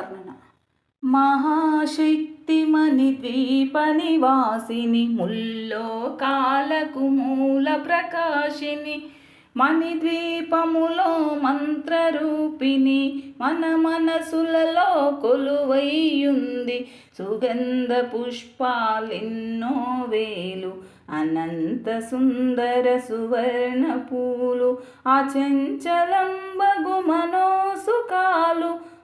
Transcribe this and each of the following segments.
వర్ణన. మహాశక్తిమణి ద్వీప నివాసిని ముల్లోకాలకు మూల ప్రకాశిని మణిద్వీపములో మంత్రరూపిణి మన మనసులలో కొలువైయుంది సుగంధ పుష్పాలెన్నో వేలు అనంత సుందర సువర్ణ పూలు ఆ చంచలంబగు మనోసుకాలు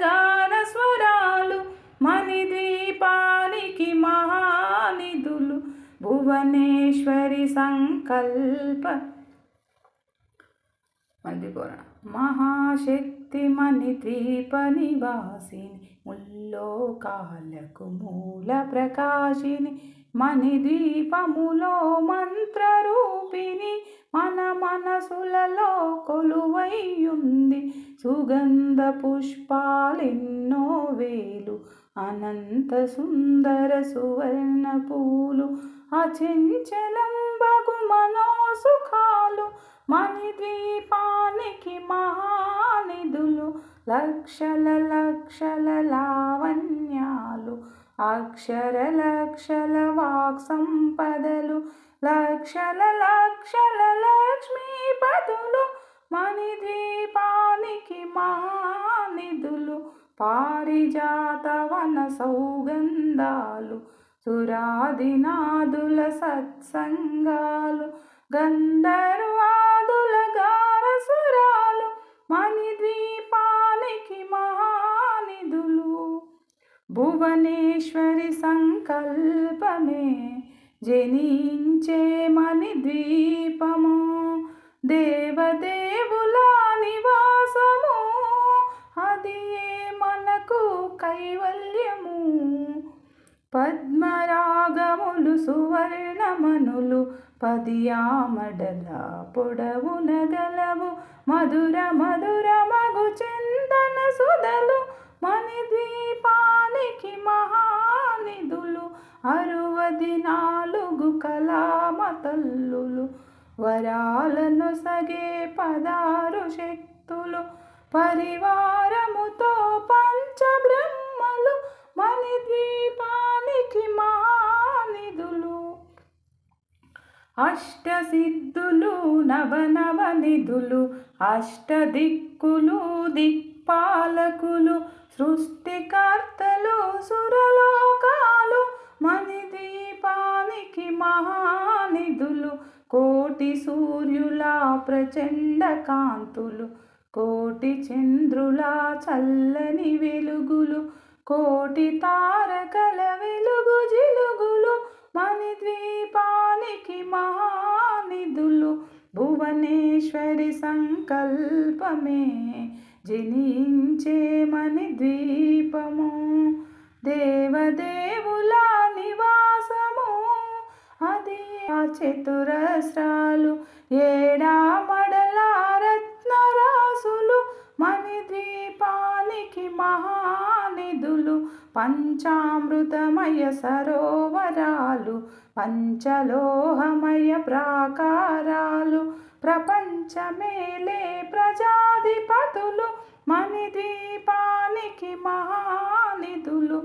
గాన స్వరాలు మణిద్వీపానికి మహానిధులు భువనేశ్వరి సంకల్ప మధ్యపుర మహాశక్తి మణి ద్వీప నివాసిని ముల్లోకాలకు మూల ప్రకాశిని మణి ద్వీపములో మంత్రరూపిణి మన మనసులలో కొలువైయుంది. సుగంధ పుష్పాలెన్నో వేలు అనంత సుందర సువర్ణ పూలు అచంచలం బగు మనోసుఖాలు మణిద్వీపానికి మహానిధులు లక్షల లక్షల లావణ్యాలు అక్షర లక్షల వాక్ సంపదలు లక్షల లక్షల లక్ష్మీపదులు మణిద్వీపానికి పారిజాత పారిజాతవన సౌగంధాలు సురాదినాదుల సత్సంగాలు గంధర్వాదుల గారసురాలు మణిద్వీపానికి భువనేశ్వరి సంకల్పమే జనించే మణిద్వీపము. దేవదేవుల నివాసము అది ఏ మనకు కైవల్యము? పద్మరాగములు సువర్ణమనులు పదియామడల పొడవున గలవు మధుర మధుర మగు చందన సుధలు మణిద్వీపా మహానిధులు అరువది నాలుగు కళామతల్లులు వరాలను సగే పదారు శక్తులు పరివారముతో పంచబ్రహ్మలు మణిద్వీపానికి మహానిధులు. అష్టసిద్ధులు నవనవ నిధులు అష్టదిక్కులు పాలకులు సృష్టికర్తలు సురలోకాలు మణిద్వీపానికి మహానిధులు కోటి సూర్యుల ప్రచండ కాంతులు కోటి చంద్రుల చల్లని వెలుగులు కోటి తారకల వెలుగు జిలుగులు మణిద్వీపానికి మహానిధులు భువనేశ్వరి సంకల్పమే. జనించే ద్వీపము దేవదేవుల నివాసము. అది ఆ చతురస్రాలు ఏడా మడల రత్నరాసులు మణి ద్వీపానికి మహానిధులు పంచామృతమయ సరోవరాలు పంచలోహమయ ప్రాకారాలు ప్రపంచమేలే ప్రజాధిపతులు మణి దీపానికి మహానిధులు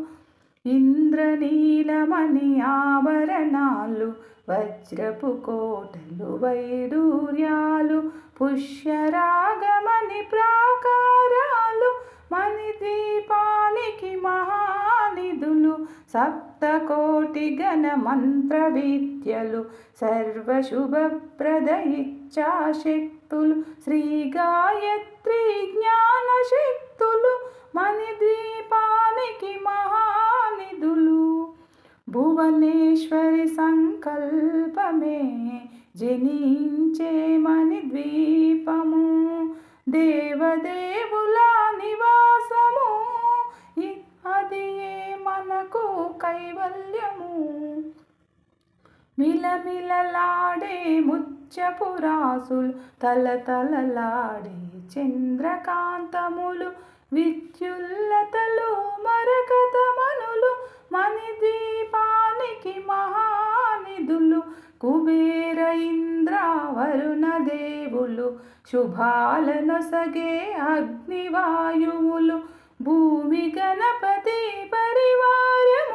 ఇంద్రనీలమణి ఆభరణాలు వజ్రపు కోటలు వైడూర్యాలు పుష్యరాగమణి ప్రాకారాలు మణి దీపానికి మహానిధులు సప్తకోటి గణ మంత్ర విద్యలు సర్వశుభప్రద శక్తులు శ్రీ గాయత్రి జ్ఞాన శక్తులు మణిద్వీపానికి మహానిధులు. భువనేశ్వరి సంకల్పమే జనించే మణిద్వీపము. దేవదేవుల నివాసము ఇది కైవల్యము? మిలమిలలాడే ముత్యపురాసులు తలతలలాడే చంద్రకాంతములు విద్యుల్లతలు మరకతమనులు మణిదీపానికి మహానిధులు కుబేర ఇంద్ర వరుణ దేవులు శుభాలనొసగే అగ్నివాయువులు భూమి గణపతి పరివారములు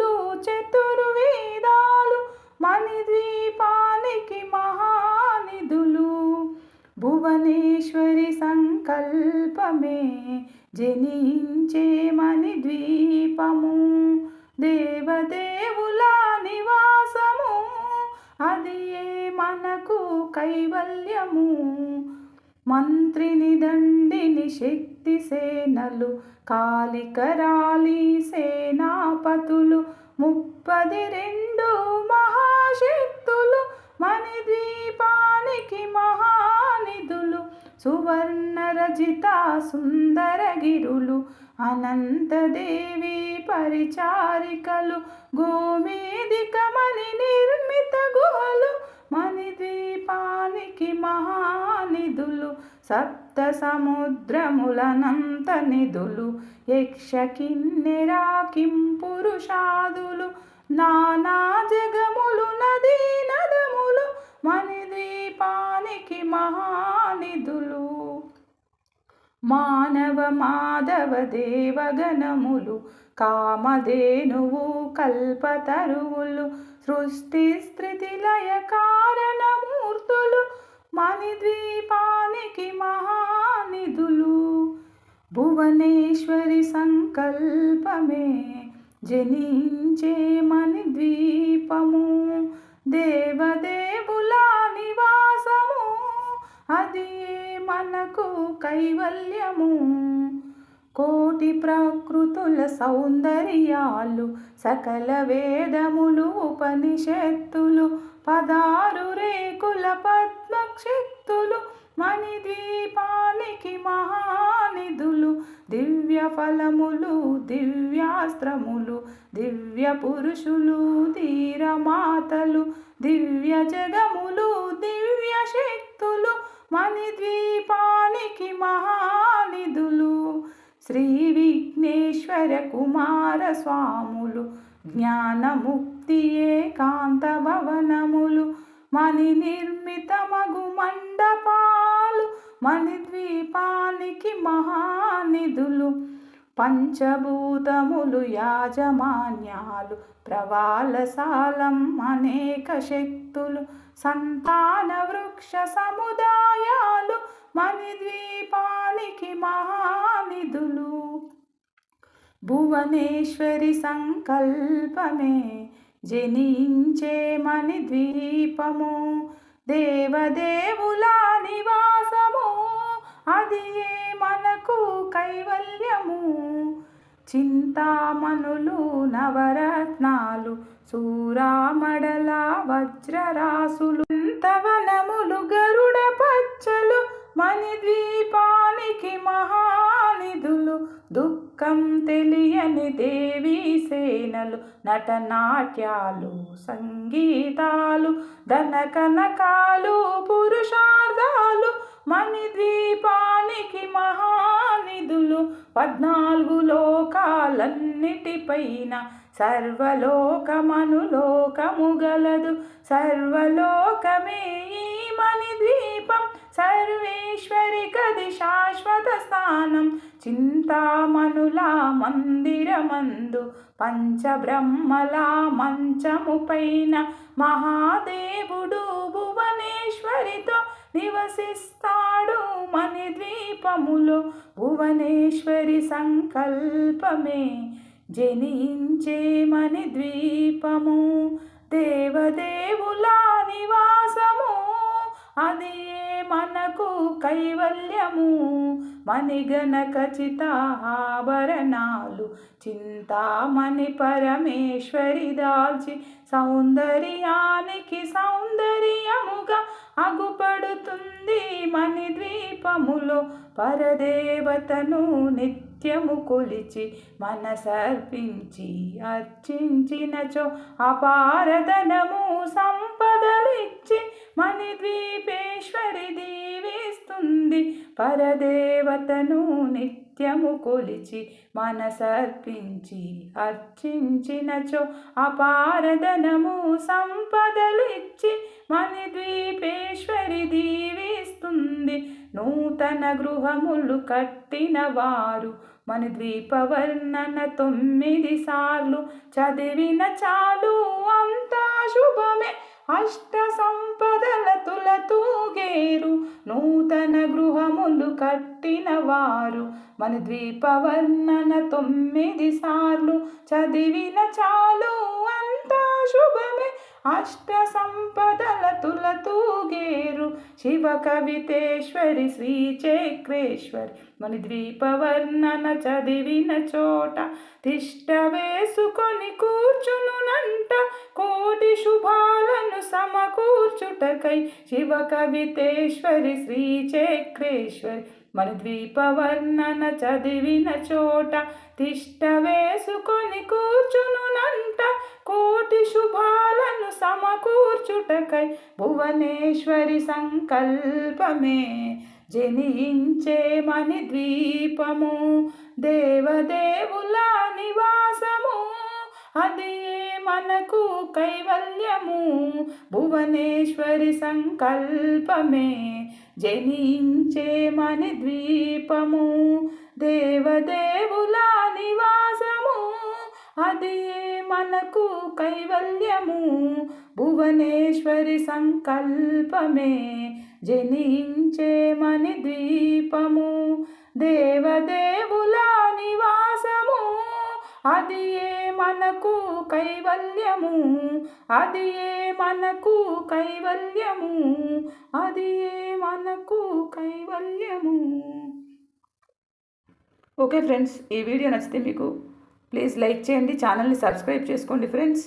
సంకల్పమే జనించే మణిద్వీపము. దేవదేవుల నివాసము అది ఏ మనకు కైవల్యము? మంత్రిని దండిని శక్తి సేనలు కాలికరాలి సేనాపతులు ముప్పది రెండు మహాశక్తులు మణిద్వీపానికి మహానిధులు సువర్ణరజిత సుందరగిరులు అనంతదేవి పరిచారికలు గోమేది కమలి నిర్మిత గుహలు మణిద్వీపానికి మహానిధులు సప్త సముద్రములనంత నిధులు యక్ష కిన్నెరా పురుషాదులు నానా జగములు నదీ నదములు మణిద్వీపానికి మహానిధులు. మానవ మాధవ దేవగణములు కామధేనువు కల్పతరువులు సృష్టి స్థితి లయ కారణమూర్తులు మణిద్వీపానికి మహానిధులు. భువనేశ్వరి సంకల్పమే జనించే మని ద్వీపము దేవదే కైవల్యము కోటి ప్రకృతుల సౌందర్యాలు సకల వేదములు ఉపనిషత్తులు పదారు రేకుల పద్మక్షక్తులు మణిద్వీపానికి మహానిధులు దివ్య ఫలములు దివ్యాస్త్రములు దివ్య పురుషులు ధీరమాతలు దివ్య జగములు దివ్య శక్తులు మణిద్వీపానికి మహానిధులు శ్రీ విఘ్నేశ్వర కుమార స్వాములు జ్ఞానముక్తి ఏకాంత భవనములు మణి నిర్మితమగు మండపాలు మణిద్వీపానికి మహానిధులు. పంచభూతములు యాజమాన్యాలు ప్రవాలసాలం అనేక శక్తులు సంతాన వృక్ష సముదాయాలు మణిద్వీపానికి మహానిధులు. భువనేశ్వరి సంకల్పమే జనించే మణిద్వీపము దేవదేవుల నివాసము అది ఏ మనకు కైవల్యము. చింతామణులు నవరత్నాలు సూరామడల వజ్రరాసులు వనములు గరుడ పచ్చలు మణిద్వీపానికి మహానిధులు దుఃఖం తెలియని దేవీ సేనలు నటనాట్యాలు సంగీతాలు ధనకనకాలు పురుషార్థాలు మణిద్వీపానికి మహానిధులు పద్నాలుగు లోకాలన్నిటిపైన సర్వలోకమనులోకముగలదు సర్వలోకమే ఈ మణిద్వీపం సర్వేశ్వరికది శాశ్వత స్థానం. చింతామనుల మందిరమందు పంచబ్రహ్మల మంచము పైన మహాదేవుడు భువనేశ్వరితో నివసిస్తాడు మణిద్వీపములో భువనేశ్వరి సంకల్పమే. జనించే మని ద్వీపము దేవదేవుల నివాసము. అది మనకు కైవల్యము? మణిగణ ఖచ్చితాభరణాలు చింతామణి పరమేశ్వరి దాల్చి సౌందర్యానికి సౌందర్యముగా అగుపడుతుంది మణి ద్వీపములో పరదేవతను నిత్యము కొలిచి మనసర్పించి అర్చించినచో అపారధనము సంపదలిచ్చి మణిద్వీపేశ్వరి దీవిస్తుంది పరదేవతను నిత్యము కొలిచి మనసర్పించి అర్చించినచో అపారధనము సంపదలిచ్చి మణిద్వీపేశ్వరి దీవిస్తుంది. నూతన గృహములు కట్టిన వారు మన ద్వీపవర్ణన తొమ్మిది సార్లు చదివిన చాలు అంతా శుభమే. అష్ట సంపదల తులతూగేరు నూతన గృహములు కట్టిన వారు మన ద్వీపవర్ణన తొమ్మిది సార్లు చదివిన చాలు అంతా శుభమే. అష్ట సంపదల తులతూగేరు శివ కవితేశ్వరి శ్రీ చక్రేశ్వరి మణి ద్వీపవర్ణన చదివిన చోట తిష్ట వేసుకొని కూర్చునునంట కోటి శుభాలను సమకూర్చుటకై శివ కవితేశ్వరి శ్రీ చక్రేశ్వరి మన ద్వీపవర్ణన చదివిన చోట తిష్ట వేసుకొని కూర్చునునంట కోటి శుభాలను సమకూర్చుటకై భువనేశ్వరి సంకల్పమే. జనించేమని ద్వీపము దేవదేవుల నివాసము అది మనకు కైవల్యము. భువనేశ్వరి సంకల్పమే. జనించేమని ద్వీపము దేవదేవుల నివాసము అది మనకు కైవల్యము. భువనేశ్వరి సంకల్పమే జనించే మని ద్వీపము. దేవదేవుల నివాసము. అది ఏ మనకు కైవల్యము? అది ఏ మనకు కైవల్యము? అది ఏ మనకు కైవల్యము? ఓకే ఫ్రెండ్స్ ఈ వీడియో నచ్చితే మీకు ప్లీజ్ లైక్ చేయండి ఛానల్ని సబ్స్క్రైబ్ చేసుకోండి ఫ్రెండ్స్.